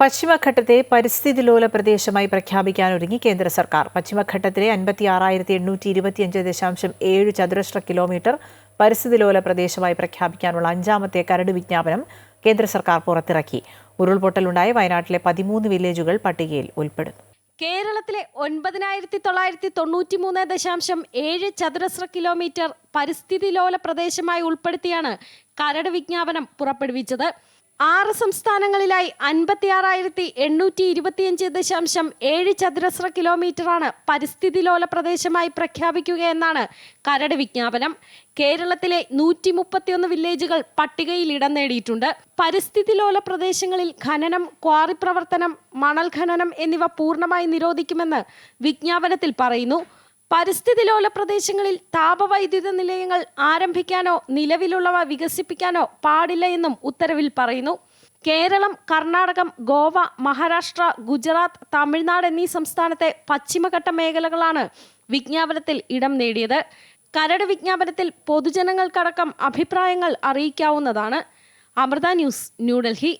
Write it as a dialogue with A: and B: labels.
A: പശ്ചിമഘട്ടത്തെ പരിസ്ഥിതി ലോല പ്രദേശമായി പ്രഖ്യാപിക്കാനൊരുങ്ങി കേന്ദ്ര സർക്കാർ. പശ്ചിമഘട്ടത്തിലെ അൻപത്തി ആറായിരത്തി എണ്ണൂറ്റി ഇരുപത്തിയഞ്ച് ദശാംശം ഏഴ് ചതുരശ്ര കിലോമീറ്റർ പരിസ്ഥിതി ലോല പ്രദേശമായി പ്രഖ്യാപിക്കാനുള്ള അഞ്ചാമത്തെ കരട് വിജ്ഞാപനം കേന്ദ്ര സർക്കാർ പുറത്തിറക്കി. ഉരുൾപൊട്ടലുണ്ടായ വയനാട്ടിലെ പതിമൂന്ന് വില്ലേജുകൾ പട്ടികയിൽ ഉൾപ്പെടുന്നു.
B: കേരളത്തിലെ ഒൻപതിനായിരത്തി തൊള്ളായിരത്തി തൊണ്ണൂറ്റി മൂന്ന് ദശാംശം ഏഴ് ചതുരശ്ര കിലോമീറ്റർ പരിസ്ഥിതി ലോല പ്രദേശമായി ഉൾപ്പെടുത്തിയാണ് കരട് വിജ്ഞാപനം പുറപ്പെടുവിച്ചത്. ആറ് സംസ്ഥാനങ്ങളിലായി അൻപത്തിയാറായിരത്തി എണ്ണൂറ്റി ഇരുപത്തിയഞ്ച് ദശാംശം ഏഴ് ചതുരശ്ര കിലോമീറ്ററാണ് പരിസ്ഥിതി ലോല പ്രദേശമായി പ്രഖ്യാപിക്കുകയെന്നാണ് കരട് വിജ്ഞാപനം. കേരളത്തിലെ നൂറ്റി മുപ്പത്തിയൊന്ന് വില്ലേജുകൾ പട്ടികയിൽ ഇടം നേടിയിട്ടുണ്ട്. പരിസ്ഥിതി ലോല പ്രദേശങ്ങളിൽ ഖനനം ക്വാറി പ്രവർത്തനം മണൽ ഖനനം എന്നിവ പൂർണമായി നിരോധിക്കുമെന്ന് വിജ്ഞാപനത്തിൽ പറയുന്നു. പരിസ്ഥിതി ലോല പ്രദേശങ്ങളിൽ താപവൈദ്യുത നിലയങ്ങൾ ആരംഭിക്കാനോ നിലവിലുള്ളവ വികസിപ്പിക്കാനോ പാടില്ല എന്നും ഉത്തരവിൽ പറയുന്നു. കേരളം കർണാടകം ഗോവ മഹാരാഷ്ട്ര ഗുജറാത്ത് തമിഴ്നാട് എന്നീ സംസ്ഥാനത്തെ പശ്ചിമഘട്ട മേഖലകളാണ് വിജ്ഞാപനത്തിൽ ഇടം നേടിയത്. കരട് വിജ്ഞാപനത്തിൽ പൊതുജനങ്ങൾക്കടക്കം അഭിപ്രായങ്ങൾ അറിയിക്കാവുന്നതാണ്. അമൃത ന്യൂസ് ന്യൂഡൽഹി